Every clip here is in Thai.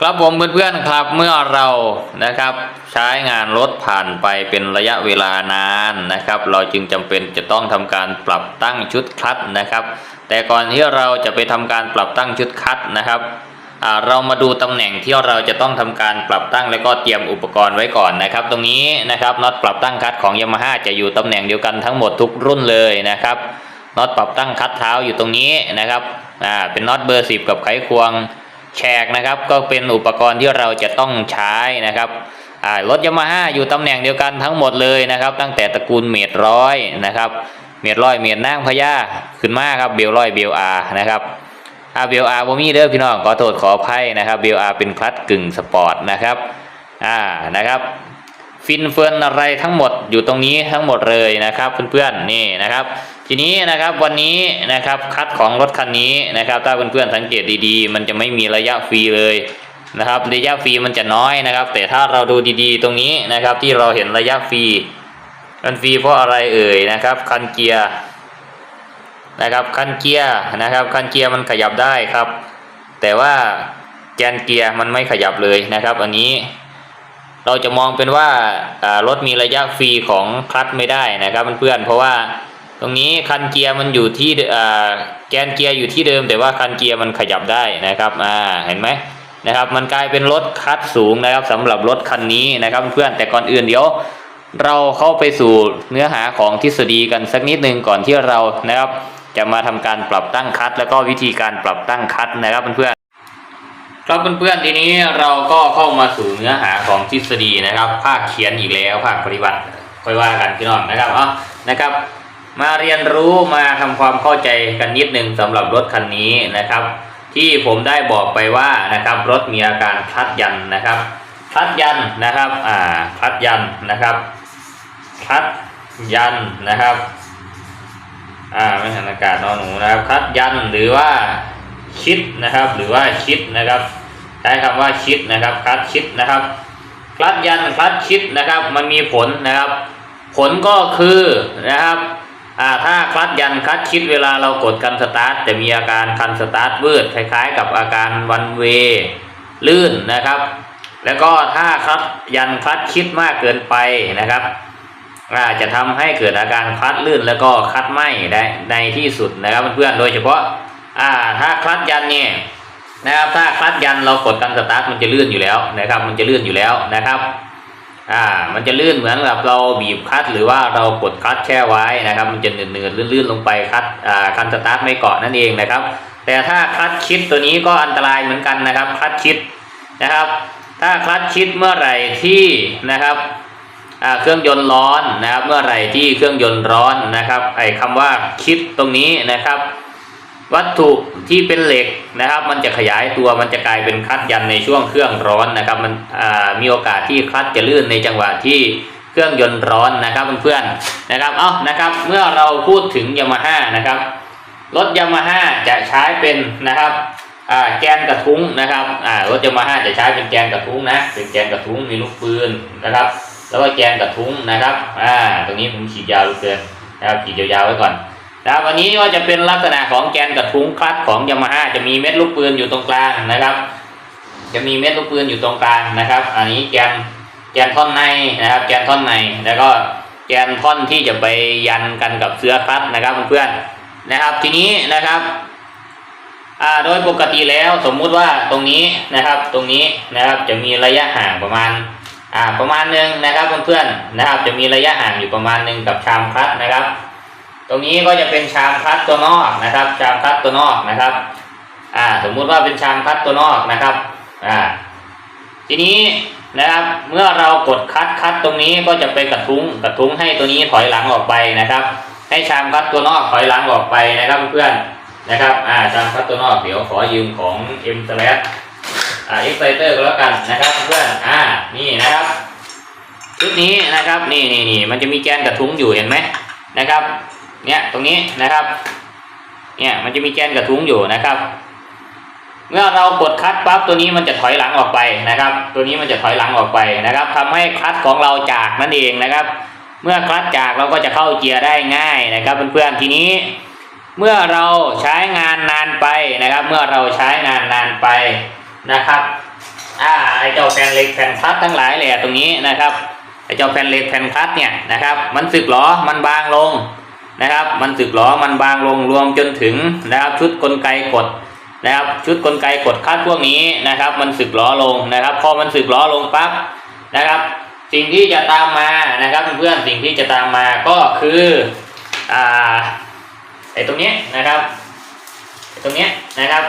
ครับผมเพื่อนๆครับเมื่อเรานะครับใช้งานรถผ่านไปเป็นระยะเวลานานนะครับ เราจึงจำเป็นจะต้องทำการปรับตั้งชุดคลัตช์นะครับ แต่ก่อนที่เราจะไปทำการปรับตั้งชุดคลัตช์นะครับอ่าเรามาดูตำแหน่งที่เราจะต้องทำการปรับตั้งแล้วก็เตรียมอุปกรณ์ไว้ก่อนนะครับ ตรงนี้นะครับน็อตปรับตั้งคลัตช์ของยามาฮ่าจะอยู่ตำแหน่งเดียวกันทั้งหมดทุกรุ่นเลยนะครับน็อตปรับตั้งคลัตช์เท้าอยู่ตรงนี้นะครับอ่าเป็นน็อตเบอร์สิบกับไขควง แฉกนะครับก็เป็นอุปกรณ์ที่เราจะต้องใช้นะครับรถยามาฮ่าอยู่ตำแหน่งเดียวกันทั้งหมดเลยนะครับ ตั้งแต่ตระกูลเมตรร้อยนะครับ เมตรร้อยเมตรนางพญาขึ้นมาครับเบลร้อยเบลอาร์นะครับอาเบลอาร์บ่มีเด้อพี่น้องขอโทษขออภัยนะครับเบลอาร์เป็นคลัตกึ่งสปอร์ตนะครับอ่านะครับฟินเฟิร์นอะไรทั้งหมดอยู่ตรงนี้ทั้งหมดเลยนะครับเพื่อนๆนี่นะครับ ทีนี้นะครับวันนี้นะครับคัดของรถคันนี้นะครับ ถ้าเพื่อนๆสังเกตดีๆ มันจะไม่มีระยะฟรีเลยนะครับ ระยะฟรีมันจะน้อยนะครับ แต่ถ้าเราดูดีๆ ตรงนี้นะครับ ที่เราเห็นระยะฟรีมันฟรีเพราะอะไรเอ่ยนะครับคันเกียร์นะครับคันเกียร์นะครับคันเกียร์มันขยับได้ครับ แต่ว่าแกนเกียร์มันไม่ขยับเลยนะครับ อันนี้เราจะมองเป็นว่ารถมีระยะฟรีของคลัตไม่ได้นะครับเพื่อนๆเพราะว่า ตรงนี้คันเกียร์มันอยู่ที่แกนเกียร์อยู่ที่เดิม แต่ว่าคันเกียร์มันขยับได้นะครับอ่าเห็นไหมนะครับมันกลายเป็นรถคัดสูงนะครับสำหรับรถคันนี้นะครับเพื่อนแต่ก่อนอื่นเดี๋ยวเราเข้าไปสู่เนื้อหาของทฤษฎีกันสักนิดนึงก่อนที่เรานะครับ จะมาทำการปรับตั้งคัด แล้วก็วิธีการปรับตั้งคัดนะครับเพื่อนๆครับเพื่อนๆทีนี้เราก็เข้ามาสู่เนื้อหาของทฤษฎีนะครับ ภาคเขียนอีกแล้วภาคปฏิบัติค่อยว่ากันพี่น้องนะครับอ๋อนะครับ มาเรียนรู้มาทำความเข้าใจกันนิดนึงสำหรับรถคันนี้นะครับ ที่ผมได้บอกไปว่านะครับรถมีอาการคลัดยันนะครับคลัดยันนะครับอ่าคลัดยันนะครับคลัดยันนะครับอ่าไม่หันอากาศนอนหนูนะครับคลัดยันหรือว่าคิดนะครับหรือว่าคิดนะครับใช้คำว่าคิดนะครับคลัดคิดนะครับคลัดยันคลัดคิดนะครับ มันมีผลนะครับ ผลก็คือนะครับ อ่าถ้าคลัดยันคลัดคิดเวลาเรากดคันสตาร์ทจะมีอาการคันสตาร์ทวืดคล้ายๆ กับอาการวันเวลื่นนะครับ แล้วก็ถ้าคลัดยันคลัดคิดมากเกินไปนะครับอ่าจะทำให้เกิดอาการคลัดลื่นแล้วก็คลัดไหมได้ในที่สุดนะครับเพื่อนๆโดยเฉพาะอ่าถ้าคลัดยันเนี่ยนะครับถ้าคลัดยันเรากดคันสตาร์ทมันจะลื่นอยู่แล้วนะครับ มันจะลื่นอยู่แล้วนะครับ อ่า มันจะลื่นเหมือนกับเราบีบคลัตช์หรือว่าเรากดคลัตช์แช่ไว้นะครับ มันจะเนืดๆลื่นๆลงไปคลัตช์อ่าคันสตาร์ทไม่เกาะนั่นเองนะครับ แต่ถ้าคลัตช์ชิดตัวนี้ก็อันตรายเหมือนกันนะครับคลัตช์ชิดนะครับ ถ้าคลัตช์ชิดเมื่อไหร่ที่นะครับอ่าเครื่องยนต์ร้อนนะครับ เมื่อไหร่ที่เครื่องยนต์ร้อนนะครับไอ้คำว่าคิดตรงนี้นะครับ วัตถุที่เป็นเหล็กนะครับ มันจะขยายตัวมันจะกลายเป็นคลัตช์ยันในช่วงเครื่องร้อนนะครับ มันมีโอกาสที่คลัตช์จะลื่นในจังหวะที่เครื่องยนต์ร้อนนะครับเพื่อนๆนะครับเอ้านะครับ เมื่อเราพูดถึงยามาฮ่านะครับรถยามาฮ่าจะใช้เป็นนะครับแกนกระทุ้งนะครับรถยามาฮ่าจะใช้เป็นแกนกระทุ้งนะเป็นแกนกระทุ้งมีลูกปืนนะครับ แล้วก็แกนกระทุ้งนะครับอ่าตรงนี้ผมขีดยาวลือเกินนะครับขีดยาวๆไว้ก่อน นะครับวันนี้ว่าจะเป็นลักษณะของแกนกระทุ้งคลัตของยามาฮ่าจะมีเม็ดลูกปืนอยู่ตรงกลางนะครับ จะมีเม็ดลูกปืนอยู่ตรงกลางนะครับ อันนี้แกนแกนท่อนในนะครับ แกนท่อนในแล้วก็แกนท่อนที่จะไปยันกันกับเสื้อคลัตนะครับเพื่อนๆนะครับ ทีนี้นะครับโดยปกติแล้วสมมุติว่าตรงนี้นะครับตรงนี้นะครับจะมีระยะห่างประมาณประมาณหนึ่งนะครับเพื่อนๆนะครับ จะมีระยะห่างอยู่ประมาณหนึ่งกับชามคลัตนะครับ ตรงนี้ก็จะเป็นชามคัดตัวนอกนะครับ ชามคัดตัวนอกนะครับ อ่า สมมุติว่าเป็นชามคัดตัวนอกนะครับ อ่า ทีนี้นะครับ เมื่อเรากดคัดคัดตรงนี้ก็จะไปกระทุ้งกระทุ้งให้ตัวนี้ถอยหลังออกไปนะครับ ให้ชามคัดตัวนอกถอยหลังออกไปนะครับเพื่อนนะครับ อ่า ชามคัดตัวนอกเดี๋ยวขอยืมของ M s l a s อ่า Exciter ก็แล้วกันนะครับเพื่อน อ่า นี่นะครับชุดนี้นะครับ นี่นี่นี่มันจะมีแกนกระทุ้งอยู่เห็นไหมนะครับ เนี่ยตรงนี้นะครับ เนี่ยมันจะมีแกนกระทุ้งอยู่นะครับ เมื่อเรากดคลัตช์ปั๊บตัวนี้มันจะถอยหลังออกไปนะครับ ตัวนี้มันจะถอยหลังออกไปนะครับทำให้คลัตช์ของเราจากนั่นเองนะครับ เมื่อคลัตช์จากเราก็จะเข้าเกียร์ได้ง่ายนะครับเพื่อนๆทีนี้ เมื่อเราใช้งานนานไปนะครับ เมื่อเราใช้งานนานไปนะครับอ่าไอเจ้าแผ่นเหล็กแผ่นคลัตช์ทั้งหลายแหละตรงนี้นะครับไอเจ้าแผ่นเหล็กแผ่นคลัตช์เนี่ยนะครับ มันสึกหรอมันบางลง นะครับ มันสึกหรอมันบางลงรวมจนถึงนะครับ ชุดกลไกกดนะครับ ชุดกลไกกดคลัตช์พวกนี้นะครับ มันสึกหรอลงนะครับ พอมันสึกหรอลงปั๊บนะครับ สิ่งที่จะตามมานะครับเพื่อนๆสิ่งที่จะตามมาก็คืออ่าไอ้ตรงนี้นะครับไอ้ตรงนี้นะครับ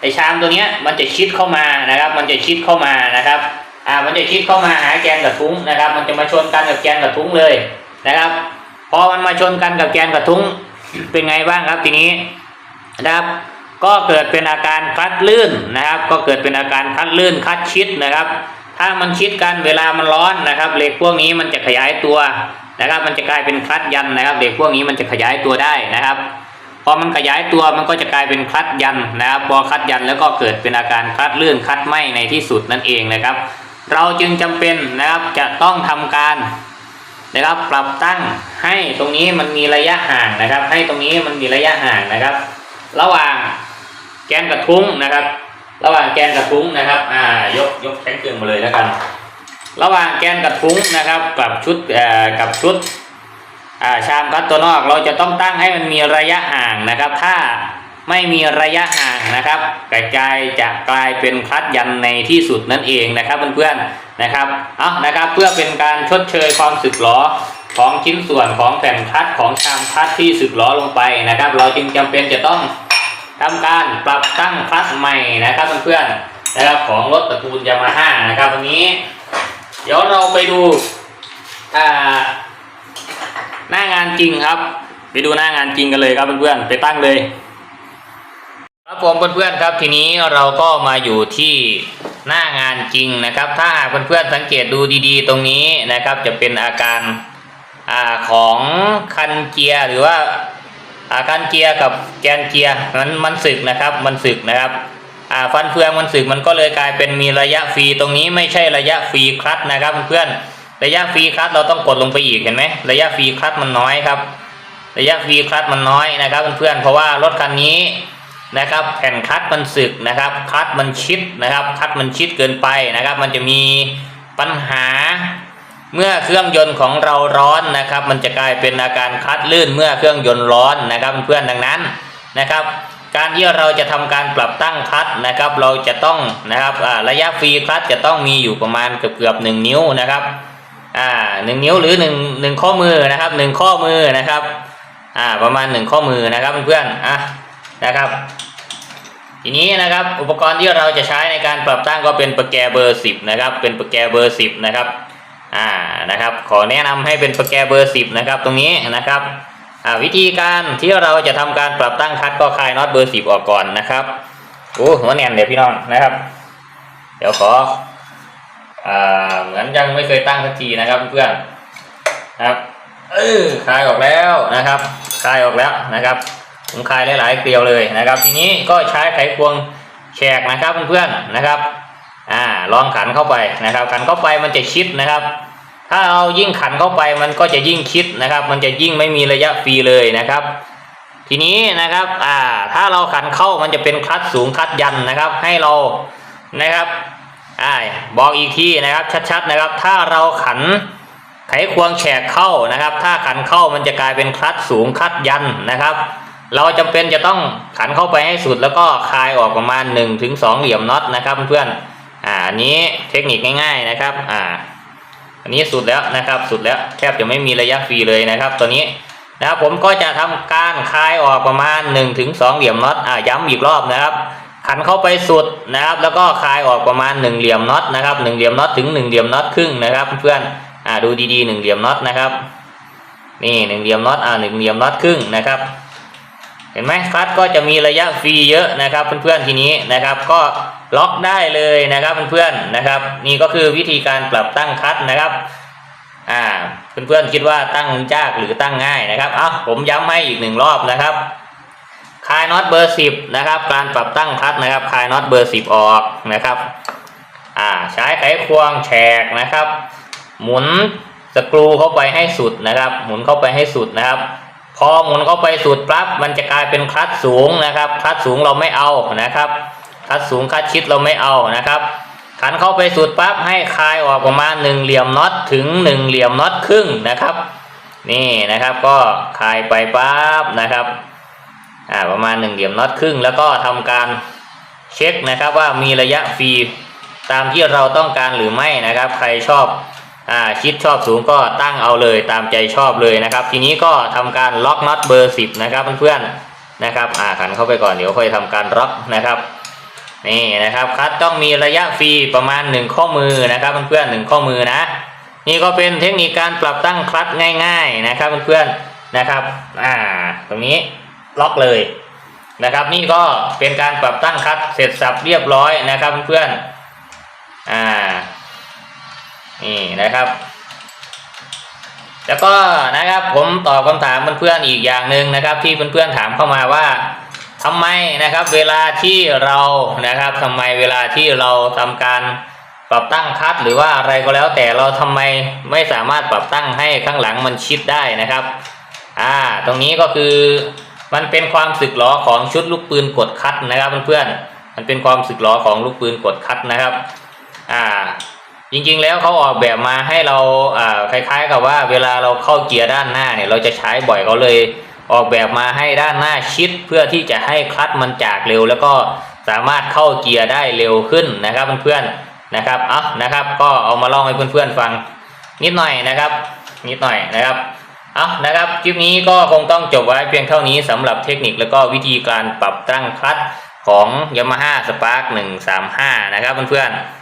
ไอชามตัวเนี้ยมันจะชิดเข้ามานะครับ มันจะชิดเข้ามานะครับ อ่า มันจะชิดเข้ามาหาแกนกระทุ้งนะครับ มันจะมาชนกันกับแกนกระทุ้งเลยนะครับ พอมันมาชนกันกับแกนกระทุ้งเป็นไงบ้างครับทีนี้นะครับ ก็เกิดเป็นอาการคลัดลื่นนะครับ ก็เกิดเป็นอาการคลัดลื่นคลัดชิดนะครับ ถ้ามันชิดกันเวลามันร้อนนะครับเหล็กพวกนี้มันจะขยายตัวนะครับ มันจะกลายเป็นคลัดยันนะครับเหล็กพวกนี้มันจะขยายตัวได้นะครับพอมันขยายตัวมันก็จะกลายเป็นคลัดยันนะครับ พอคลัดยันแล้วก็เกิดเป็นอาการคลัดลื่นคลัดไหมในที่สุดนั่นเองนะครับ เราจึงจำเป็นนะครับจะต้องทำการนะครับปรับตั้ง ให้ตรงนี้มันมีระยะห่างนะครับ ให้ตรงนี้มันมีระยะห่างนะครับ ระหว่างแกนกระทุ้งนะครับ ระหว่างแกนกระทุ้งนะครับอ่ายกยกแข็งเกลืองมาเลยแล้วกัน ระหว่างแกนกระทุ้งนะครับกับชุดเอ่อกับชุดอ่าชามคัดตัวนอกเราจะต้องตั้งให้มันมีระยะห่างนะครับ ถ้าไม่มีระยะห่างนะครับกระจายจะกลายเป็นคลัดยันในที่สุดนั่นเองนะครับเพื่อนๆนะครับเอานะครับเพื่อเป็นการชดเชยความสึกหรอ ของชิ้นส่วนของแผ่นคลัดของชามคลัดที่สึกหรอลงไปนะครับ เราจึงจำเป็นจะต้องทำการปรับตั้งคลัดใหม่นะครับเพื่อนๆนะครับของรถตระกูลยามาฮ่านะครับวันนี้ เดี๋ยวเราไปดูหน้างานจริงครับ ไปดูหน้างานจริงกันเลยครับเพื่อนๆไปตั้งเลยครับผมเพื่อนๆครับทีนี้เราก็มาอยู่ที่หน้างานจริงนะครับ ถ้าหากเพื่อนๆสังเกตดูดีๆ ตรงนี้นะครับจะเป็นอาการ อ่าของคันเกียร์หรือว่าอาคันเกียร์กับแกนเกียร์มันมันสึกนะครับมันสึกนะครับอ่าฟันเฟืองมันสึกมันก็เลยกลายเป็นมีระยะฟรีตรงนี้ไม่ใช่ระยะฟรีคลัตนะครับเพื่อนระยะฟรีคลัตเราต้องกดลงไปอีกเห็นไหมระยะฟรีคลัตมันน้อยครับ ระยะฟรีคลัตมันน้อยนะครับเพื่อนเพราะว่ารถคันนี้นะครับแผ่นคลัตมันสึกนะครับคลัตมันชิดนะครับคลัตมันชิดเกินไปนะครับ มันจะมีปัญหา เมื่อเครื่องยนต์ของเราร้อนนะครับ มันจะกลายเป็นอาการคลัตช์ลื่นเมื่อเครื่องยนต์ร้อนนะครับเพื่อนดังนั้นนะครับ การที่เราจะทำการปรับตั้งคลัตช์นะครับ เราจะต้องนะครับระยะฟรีคลัตช์จะต้องมีอยู่ประมาณเกือบเกือบๆหนึ่งนิ้วนะครับอ่าหนึ่งนิ้วหรือหนึ่งหนึ่งข้อมือนะครับหนึ่งข้อมือนะครับอ่าประมาณหนึ่งข้อมือนะครับเพื่อนอะนะครับทีนี้นะครับอุปกรณ์ที่เราจะใช้ในการปรับตั้งก็เป็นประแกเบอร์สิบนะครับเป็นประแกเบอร์สิบนะครับ อ่านะครับขอแนะนำให้เป็นประแกเบอร์สิบนะครับตรงนี้นะครับอ่าวิธีการที่เราจะทำการปรับตั้งคัดก็คลายน็อตเบอร์สิบออกก่อนนะครับโอ้หัวแน่นเดี๋ยวพี่น้องนะครับ เดี๋ยวขออ่าเหมือนยังไม่เคยตั้งสักทีนะครับเพื่อนนะครับเออคลายออกแล้วนะครับคลายออกแล้วนะครับผมคลายหลายๆเกลียวเลยนะครับ ทีนี้ก็ใช้ไขควงแฉกนะครับเพื่อนๆนะครับอ่าลองขันเข้าไปนะครับ ขันเข้าไปมันจะชิดนะครับ ถ้าเรายิ่งขันเข้าไปมันก็จะยิ่งชิดนะครับ มันจะยิ่งไม่มีระยะฟรีเลยนะครับ ทีนี้นะครับอ่าถ้าเราขันเข้ามันจะเป็นคลัดสูงคลัดยันนะครับ ให้เรานะครับอ่าบอกอีกทีนะครับชัดๆนะครับ ถ้าเราขันไขควงแฉกเข้านะครับ ถ้าขันเข้ามันจะกลายเป็นคลัดสูงคลัดยันนะครับ เราจำเป็นจะต้องขันเข้าไปให้สุดแล้วก็คลายออกประมาณ1นถึงสเหลี่ยมน็อตนะครับเพื่อนอ่าอันนี้เทคนิคง่าย ๆนะครับอ่า อันนี้สุดแล้วนะครับ สุดแล้วแทบจะไม่มีระยะฟรีเลยนะครับตัวนี้นะครับผมก็จะทำการคลายออกประมาณ1นถึงสเหลี่ยมน็อตอ่าย้ำอีกรอบนะครับ ขันเข้าไปสุดนะครับ แล้วก็คลายออกประมาณหนึ่งเหลี่ยมน็อตนะครับหนึ่งเหลี่ยมน็อตถึงหนึ่งเหลี่ยมน็อตครึ่งนะครับ เพื่อนอ่าดูดีๆหนึ่งเหลี่ยมน็อตนะครับ นี่หนึ่งเหลี่ยมน็อตอ่าหนึ่งเหลี่ยมน็อตครึ่งนะครับ เห็นไหมคลัตก็จะมีระยะฟรีเยอะนะครับเพื่อนๆทีนี้นะครับ ก็ล็อกได้เลยนะครับเพื่อนๆนะครับ นี่ก็คือวิธีการปรับตั้งคลัตนะครับอ่าเพื่อนๆคิดว่าตั้งยากหรือตั้งง่ายนะครับเอาผมย้ำให้อีกหนึ่งรอบนะครับคลายน็อตเบอร์สิบนะครับ การปรับตั้งคลัตนะครับคลายน็อตเบอร์สิบออกนะครับอ่าใช้ไขควงแฉกนะครับ หมุนสกรูเข้าไปให้สุดนะครับ หมุนเข้าไปให้สุดนะครับ พอหมุนเข้าไปสุดปั๊บมันจะกลายเป็นคลัตสูงนะครับคลัตสูงเราไม่เอานะครับคลัดสูงคลัดชิดเราไม่เอานะครับขันเข้าไปสุดปั๊บให้คลายออกประมาณหนึ่งเหลี่ยมน็อตถึงหนึ่งเหลี่ยมน็อตครึ่งนะครับ นี่นะครับก็คลายไปปั๊บนะครับอ่าประมาณหนึ่งเหลี่ยมน็อตครึ่ง แล้วก็ทำการเช็คนะครับว่ามีระยะฟรีตามที่เราต้องการหรือไม่นะครับ ใครชอบ ชิดชอบสูงก็ตั้งเอาเลยตามใจชอบเลยนะครับ ทีนี้ก็ทำการล็อกน็อตเบอร์ 10 นะครับเพื่อนๆนะครับอ่าขันเข้าไปก่อนเดี๋ยวค่อยทำการล็อกนะครับนี่นะครับคัดต้องมีระยะฟรีประมาณ 1 ข้อมือนะครับเพื่อนๆหนึ่งข้อมือนะนี่ก็เป็นเทคนิคการปรับตั้งคลัตง่าย ๆนะครับเพื่อนๆนะครับอ่าตรงนี้ล็อกเลยนะครับ นี่ก็เป็นการปรับตั้งคัตเสร็จสับเรียบร้อยนะครับเพื่อนๆอ่า นี่นะครับ แล้วก็นะครับผมตอบคำถามเพื่อนๆอีกอย่างหนึ่งนะครับ ที่เพื่อนๆถามเข้ามาว่าทำไมนะครับ เวลาที่เรานะครับทำไมเวลาที่เราทำการปรับตั้งคัดหรือว่าอะไรก็แล้วแต่เราทำไมไม่สามารถปรับตั้งให้ข้างหลังมันชิดได้นะครับอ่าตรงนี้ก็คือมันเป็นความสึกหรอของชุดลูกปืนกดคัดนะครับเพื่อนๆมันเป็นความสึกหรอของลูกปืนกดคัดนะครับอ่า จริงๆแล้วเขาออกแบบมาให้เราอ่าคล้าย ๆ กับว่าเวลาเราเข้าเกียร์ด้านหน้าเนี่ยเราจะใช้บ่อยเขาเลยออกแบบมาให้ด้านหน้าชิด เพื่อที่จะให้คลัตช์มันจากเร็ว แล้วก็สามารถเข้าเกียร์ได้เร็วขึ้นนะครับเพื่อนๆนะครับอะนะครับ ก็เอามาเล่าให้เพื่อนๆฟังนิดหน่อยนะครับ นิดหน่อยนะครับเอานะครับคลิปนี้ก็คงต้องจบไว้เพียงเท่านี้สำหรับเทคนิคแล้วก็วิธีการปรับตั้งคลัตช์ของ Yamaha Spark 135 นะครับเพื่อนๆ